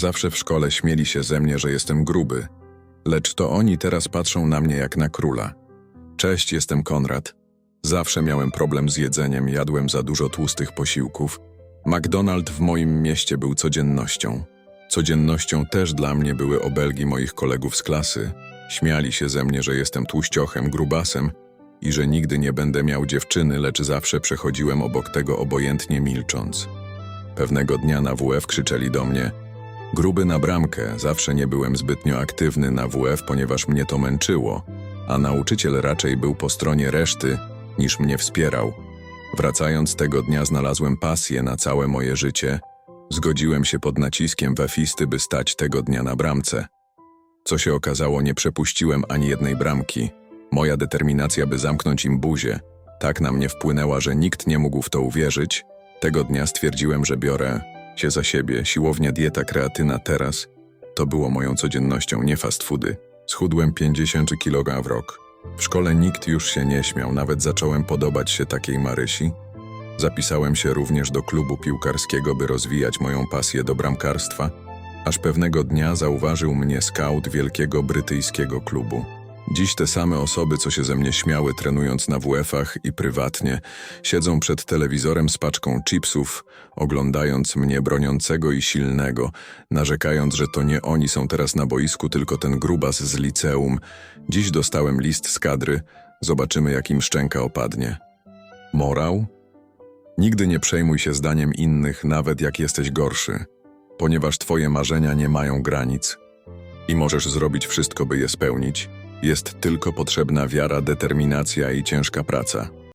Zawsze w szkole śmieli się ze mnie, że jestem gruby, lecz to oni teraz patrzą na mnie jak na króla. Cześć, jestem Konrad. Zawsze miałem problem z jedzeniem, jadłem za dużo tłustych posiłków. McDonald w moim mieście był codziennością. Codziennością też dla mnie były obelgi moich kolegów z klasy. Śmiali się ze mnie, że jestem tłuściochem, grubasem i że nigdy nie będę miał dziewczyny, lecz zawsze przechodziłem obok tego obojętnie milcząc. Pewnego dnia na WF krzyczeli do mnie: Gruby na bramkę, zawsze nie byłem zbytnio aktywny na WF, ponieważ mnie to męczyło, a nauczyciel raczej był po stronie reszty niż mnie wspierał. Wracając tego dnia znalazłem pasję na całe moje życie. Zgodziłem się pod naciskiem wefisty, by stać tego dnia na bramce. Co się okazało, nie przepuściłem ani jednej bramki. Moja determinacja, by zamknąć im buzię, tak na mnie wpłynęła, że nikt nie mógł w to uwierzyć. Tego dnia stwierdziłem, że biorę się za siebie. Siłownia, dieta, kreatyna teraz to było moją codziennością, nie fast foody. Schudłem 50 kg w rok. W szkole nikt już się nie śmiał, nawet zacząłem podobać się takiej Marysi. Zapisałem się również do klubu piłkarskiego, by rozwijać moją pasję do bramkarstwa, aż pewnego dnia zauważył mnie skaut wielkiego brytyjskiego klubu. Dziś te same osoby, co się ze mnie śmiały trenując na WF-ach i prywatnie, siedzą przed telewizorem z paczką chipsów, oglądając mnie broniącego i silnego, narzekając, że to nie oni są teraz na boisku, tylko ten grubas z liceum. Dziś dostałem list z kadry, zobaczymy jak im szczęka opadnie. Morał? Nigdy nie przejmuj się zdaniem innych, nawet jak jesteś gorszy, ponieważ twoje marzenia nie mają granic i możesz zrobić wszystko, by je spełnić. Jest tylko potrzebna wiara, determinacja i ciężka praca.